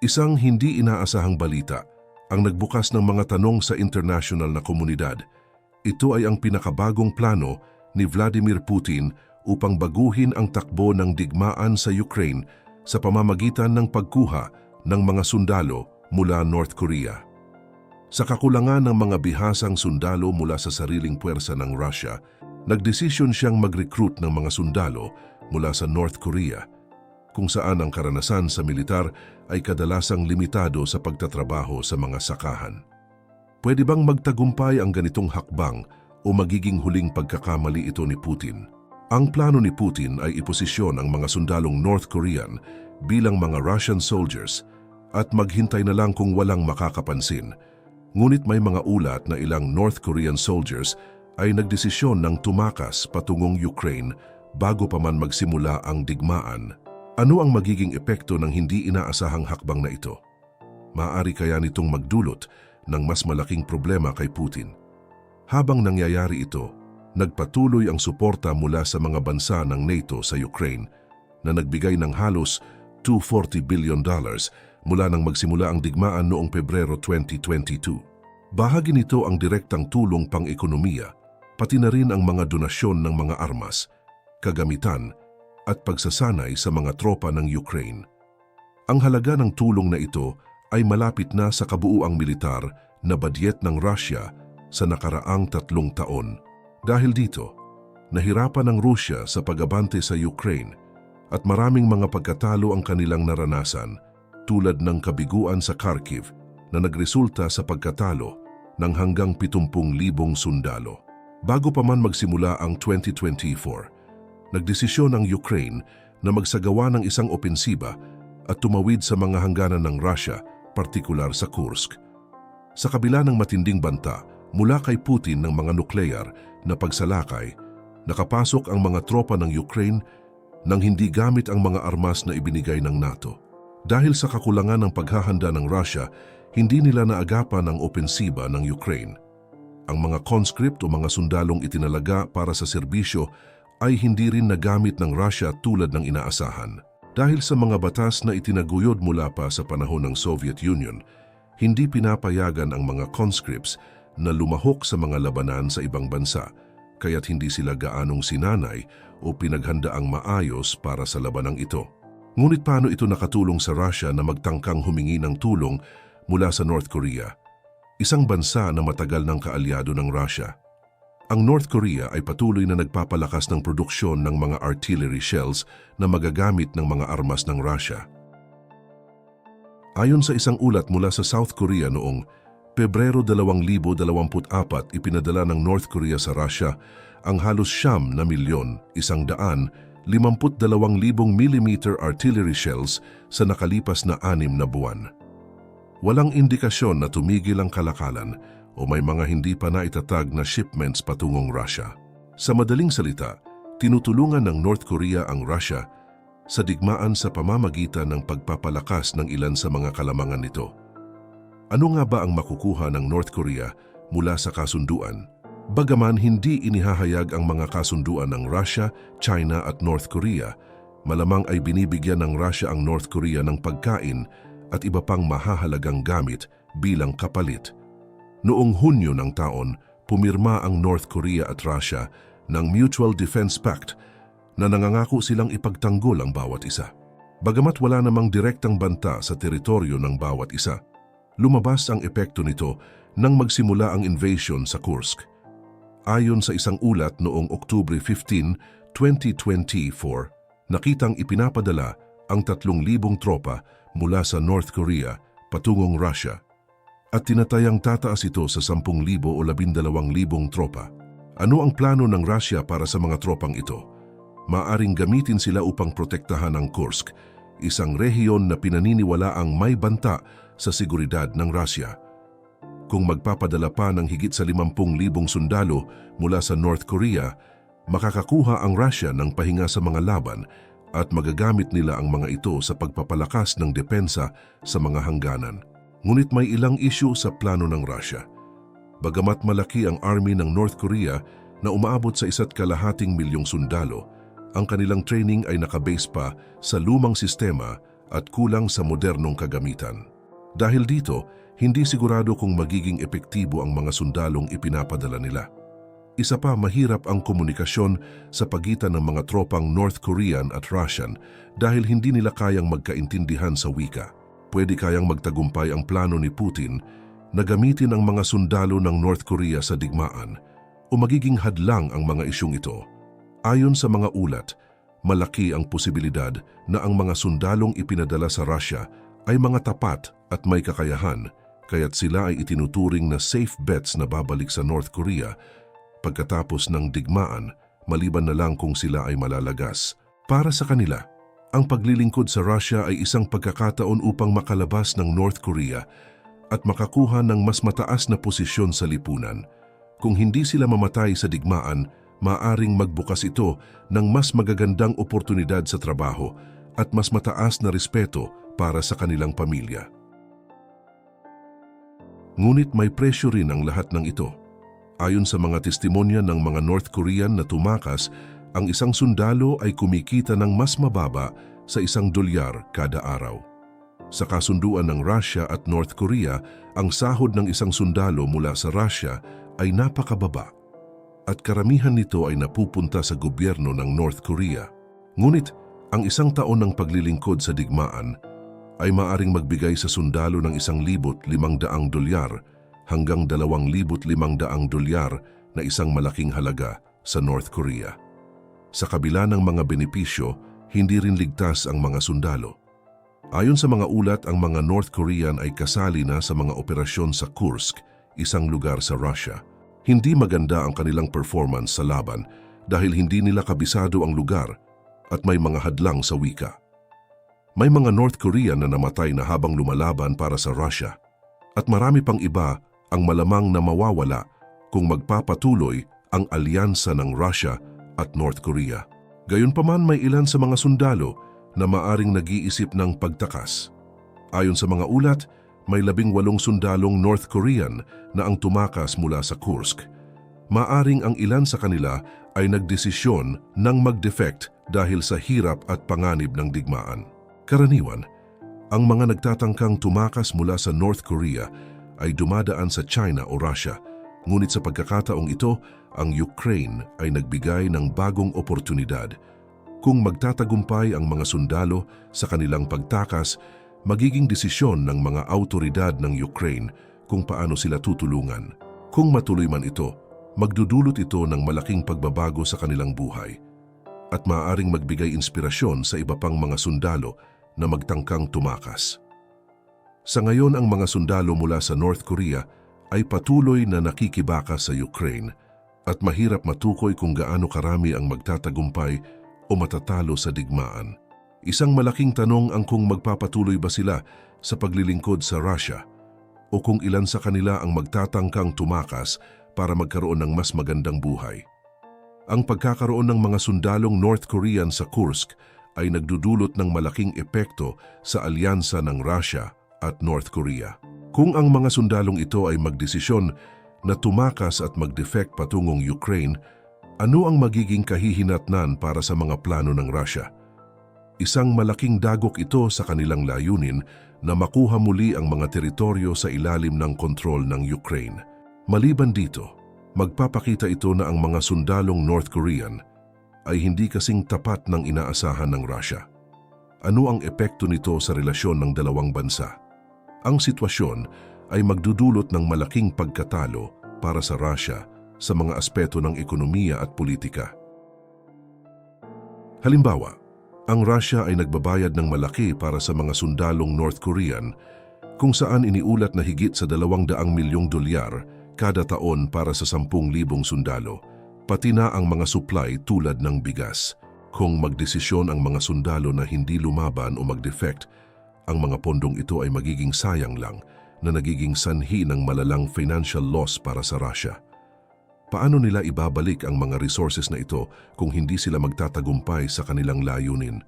Isang hindi inaasahang balita ang nagbukas ng mga tanong sa international na komunidad. Ito ay ang pinakabagong plano ni Vladimir Putin upang baguhin ang takbo ng digmaan sa Ukraine sa pamamagitan ng pagkuha ng mga sundalo mula North Korea. Sa kakulangan ng mga bihasang sundalo mula sa sariling puwersa ng Russia, nagdesisyon siyang mag-recruit ng mga sundalo mula sa North Korea, kung saan ang karanasan sa militar ay kadalasang limitado sa pagtatrabaho sa mga sakahan. Pwede bang magtagumpay ang ganitong hakbang o magiging huling pagkakamali ito ni Putin? Ang plano ni Putin ay iposisyon ang mga sundalong North Korean bilang mga Russian soldiers at maghintay na lang kung walang makakapansin. Ngunit may mga ulat na ilang North Korean soldiers ay nagdesisyon ng tumakas patungong Ukraine bago pa man magsimula ang digmaan. Ano ang magiging epekto ng hindi inaasahang hakbang na ito? Maaari kaya nitong magdulot ng mas malaking problema kay Putin. Habang nangyayari ito, nagpatuloy ang suporta mula sa mga bansa ng NATO sa Ukraine na nagbigay ng halos 240 billion dollars mula nang magsimula ang digmaan noong Pebrero 2022. Bahagi nito ang direktang tulong pang-ekonomiya, pati na rin ang mga donasyon ng mga armas, kagamitan at pagsasanay sa mga tropa ng Ukraine. Ang halaga ng tulong na ito ay malapit na sa kabuuang militar na badyet ng Russia sa nakaraang tatlong taon. Dahil dito, nahirapan ang Rusya sa pag-abante sa Ukraine at maraming mga pagkatalo ang kanilang naranasan tulad ng kabiguan sa Kharkiv na nagresulta sa pagkatalo ng hanggang 70,000 sundalo. Bago pa man magsimula ang 2024, nagdesisyon ang Ukraine na magsagawa ng isang opensiba at tumawid sa mga hangganan ng Russia, partikular sa Kursk. Sa kabila ng matinding banta mula kay Putin ng mga nuklear na pagsalakay, nakapasok ang mga tropa ng Ukraine nang hindi gamit ang mga armas na ibinigay ng NATO. Dahil sa kakulangan ng paghahanda ng Russia, hindi nila naagapan ang opensiba ng Ukraine. Ang mga conscript o mga sundalong itinalaga para sa serbisyo ay hindi rin nagamit ng Russia tulad ng inaasahan. Dahil sa mga batas na itinaguyod mula pa sa panahon ng Soviet Union, hindi pinapayagan ang mga conscripts na lumahok sa mga labanan sa ibang bansa, kaya't hindi sila gaanong sinanay o pinaghandaang maayos para sa labanang ito. Ngunit paano ito nakatulong sa Russia na magtangkang humingi ng tulong mula sa North Korea, isang bansa na matagal ng kaalyado ng Russia? Ang North Korea ay patuloy na nagpapalakas ng produksyon ng mga artillery shells na magagamit ng mga armas ng Russia. Ayon sa isang ulat mula sa South Korea noong Pebrero 2024, ipinadala ng North Korea sa Russia ang halos siyam na milyon, isang daan, 52,000 mm artillery shells sa nakalipas na anim na buwan. Walang indikasyon na tumigil ang kalakalan o may mga hindi pa naitatag na shipments patungong Russia. Sa madaling salita, tinutulungan ng North Korea ang Russia sa digmaan sa pamamagitan ng pagpapalakas ng ilan sa mga kalamangan nito. Ano nga ba ang makukuha ng North Korea mula sa kasunduan? Bagaman hindi inihahayag ang mga kasunduan ng Russia, China at North Korea, malamang ay binibigyan ng Russia ang North Korea ng pagkain at iba pang mahahalagang gamit bilang kapalit. Noong Hunyo ng taon, pumirma ang North Korea at Russia ng Mutual Defense Pact na nangangako silang ipagtanggol ang bawat isa. Bagamat wala namang direktang banta sa teritoryo ng bawat isa, lumabas ang epekto nito nang magsimula ang invasion sa Kursk. Ayon sa isang ulat noong Oktubre 15, 2024, nakitang ipinapadala ang 3,000 tropa mula sa North Korea patungong Russia at tinatayang tataas ito sa 10,000 o 12,000 tropa. Ano ang plano ng Russia para sa mga tropang ito? Maaring gamitin sila upang protektahan ang Kursk, isang rehiyon na pinaniniwala ang may banta sa seguridad ng Russia kung magpapadala pa ng higit sa 50,000 sundalo mula sa North Korea, makakakuha ang Russia ng pahinga sa mga laban at magagamit nila ang mga ito sa pagpapalakas ng depensa sa mga hangganan. Ngunit may ilang issue sa plano ng Russia. Bagamat malaki ang army ng North Korea na umaabot sa isa't kalahating milyong sundalo, ang kanilang training ay nakabase pa sa lumang sistema at kulang sa modernong kagamitan. Dahil dito, hindi sigurado kung magiging epektibo ang mga sundalong ipinapadala nila. Isa pa, mahirap ang komunikasyon sa pagitan ng mga tropang North Korean at Russian dahil hindi nila kayang magkaintindihan sa wika. Pwede kayang magtagumpay ang plano ni Putin na gamitin ang mga sundalo ng North Korea sa digmaan o magiging hadlang ang mga isyong ito. Ayon sa mga ulat, malaki ang posibilidad na ang mga sundalong ipinadala sa Russia ay mga tapat at may kakayahan kaya't sila ay itinuturing na safe bets na babalik sa North Korea pagkatapos ng digmaan maliban na lang kung sila ay malalagas. Para sa kanila, ang paglilingkod sa Russia ay isang pagkakataon upang makalabas ng North Korea at makakuha ng mas mataas na posisyon sa lipunan. Kung hindi sila mamatay sa digmaan, maaring magbukas ito ng mas magagandang oportunidad sa trabaho at mas mataas na respeto para sa kanilang pamilya. Ngunit may presyo rin ang lahat ng ito. Ayon sa mga testimonya ng mga North Korean na tumakas, ang isang sundalo ay kumikita ng mas mababa sa isang dolyar kada araw. Sa kasunduan ng Russia at North Korea, ang sahod ng isang sundalo mula sa Russia ay napakababa at karamihan nito ay napupunta sa gobyerno ng North Korea. Ngunit ang isang taon ng paglilingkod sa digmaan ay maaring magbigay sa sundalo ng isang libot limang daang dolyar hanggang dalawang libot limang daang dolyar na isang malaking halaga sa North Korea. Sa kabila ng mga benepisyo, hindi rin ligtas ang mga sundalo. Ayon sa mga ulat, ang mga North Korean ay kasali na sa mga operasyon sa Kursk, isang lugar sa Russia. Hindi maganda ang kanilang performance sa laban dahil hindi nila kabisado ang lugar at may mga hadlang sa wika. May mga North Korean na namatay na habang lumalaban para sa Russia at marami pang iba ang malamang na mawawala kung magpapatuloy ang alyansa ng Russia at North Korea. Gayunpaman may ilan sa mga sundalo na maaring nag-iisip ng pagtakas. Ayon sa mga ulat, may labing walong sundalong North Korean na ang tumakas mula sa Kursk. Maaring ang ilan sa kanila ay nagdesisyon ng mag-defect dahil sa hirap at panganib ng digmaan. Karaniwan, ang mga nagtatangkang tumakas mula sa North Korea ay dumadaan sa China o Russia, ngunit sa pagkakataong ito, ang Ukraine ay nagbigay ng bagong oportunidad. Kung magtatagumpay ang mga sundalo sa kanilang pagtakas, magiging desisyon ng mga autoridad ng Ukraine kung paano sila tutulungan. Kung matuloy man ito, magdudulot ito ng malaking pagbabago sa kanilang buhay at maaaring magbigay inspirasyon sa iba pang mga sundalo na magtangkang tumakas. Sa ngayon ang mga sundalo mula sa North Korea ay patuloy na nakikibaka sa Ukraine at mahirap matukoy kung gaano karami ang magtatagumpay o matatalo sa digmaan. Isang malaking tanong ang kung magpapatuloy ba sila sa paglilingkod sa Russia o kung ilan sa kanila ang magtatangkang tumakas para magkaroon ng mas magandang buhay. Ang pagkakaroon ng mga sundalong North Korean sa Kursk ay nagdudulot ng malaking epekto sa alyansa ng Russia at North Korea. Kung ang mga sundalong ito ay magdesisyon na tumakas at mag-defect patungong Ukraine, ano ang magiging kahihinatnan para sa mga plano ng Russia? Isang malaking dagok ito sa kanilang layunin na makuha muli ang mga teritoryo sa ilalim ng kontrol ng Ukraine. Maliban dito, magpapakita ito na ang mga sundalong North Korean ay hindi kasing tapat ng inaasahan ng Russia. Ano ang epekto nito sa relasyon ng dalawang bansa? Ang sitwasyon ay magdudulot ng malaking pagkatalo para sa Russia sa mga aspeto ng ekonomiya at politika. Halimbawa, ang Russia ay nagbabayad ng malaki para sa mga sundalong North Korean kung saan iniulat na higit sa 200 milyong dolyar kada taon para sa 10,000 sundalo pati na ang mga supply tulad ng bigas. Kung magdesisyon ang mga sundalo na hindi lumaban o mag-defect, ang mga pondong ito ay magiging sayang lang na nagiging sanhi ng malalang financial loss para sa Russia. Paano nila ibabalik ang mga resources na ito kung hindi sila magtatagumpay sa kanilang layunin?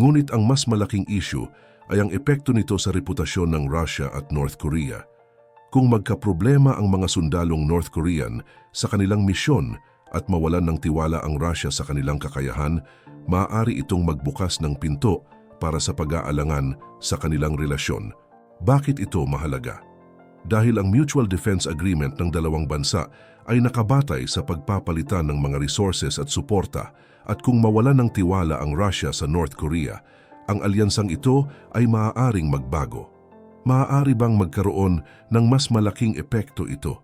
Ngunit ang mas malaking issue ay ang epekto nito sa reputasyon ng Russia at North Korea. Kung magkaproblema ang mga sundalong North Korean sa kanilang misyon at mawalan ng tiwala ang Russia sa kanilang kakayahan, maaari itong magbukas ng pinto para sa pag-aalangan sa kanilang relasyon. Bakit ito mahalaga? Dahil ang Mutual Defense Agreement ng dalawang bansa ay nakabatay sa pagpapalitan ng mga resources at suporta at kung mawala ng tiwala ang Russia sa North Korea, ang alyansang ito ay maaaring magbago. Maaari bang magkaroon ng mas malaking epekto ito?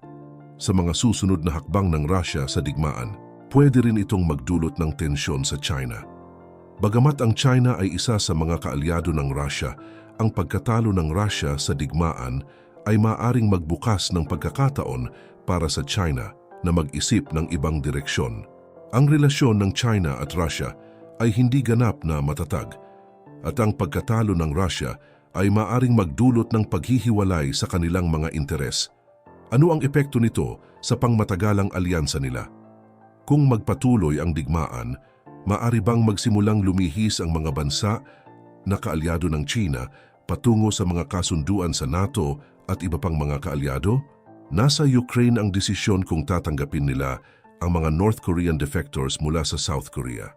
Sa mga susunod na hakbang ng Russia sa digmaan, pwede rin itong magdulot ng tensyon sa China. Bagamat ang China ay isa sa mga kaalyado ng Russia, ang pagkatalo ng Russia sa digmaan ay maaring magbukas ng pagkakataon para sa China na mag-isip ng ibang direksyon. Ang relasyon ng China at Russia ay hindi ganap na matatag at ang pagkatalo ng Russia ay maaring magdulot ng paghihiwalay sa kanilang mga interes. Ano ang epekto nito sa pangmatagalang alyansa nila? Kung magpatuloy ang digmaan, maari bang magsimulang lumihis ang mga bansa na kaalyado ng China patungo sa mga kasunduan sa NATO at iba pang mga kaalyado? Nasa Ukraine ang desisyon kung tatanggapin nila ang mga North Korean defectors mula sa South Korea.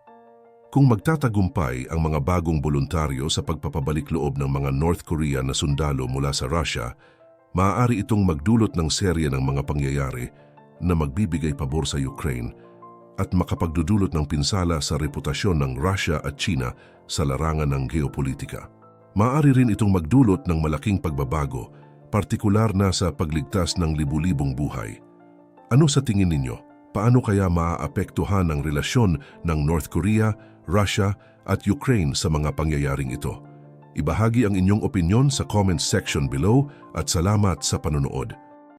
Kung magtatagumpay ang mga bagong voluntaryo sa pagpapabalik loob ng mga North Korea na sundalo mula sa Russia, maaari itong magdulot ng serye ng mga pangyayari na magbibigay pabor sa Ukraine at makapagdudulot ng pinsala sa reputasyon ng Russia at China sa larangan ng geopolitika. Maaari rin itong magdulot ng malaking pagbabago, partikular na sa pagligtas ng libu-libong buhay. Ano sa tingin ninyo? Paano kaya maaapektuhan ang relasyon ng North Korea, Russia at Ukraine sa mga pangyayaring ito? Ibahagi ang inyong opinyon sa comments section below at salamat sa panonood.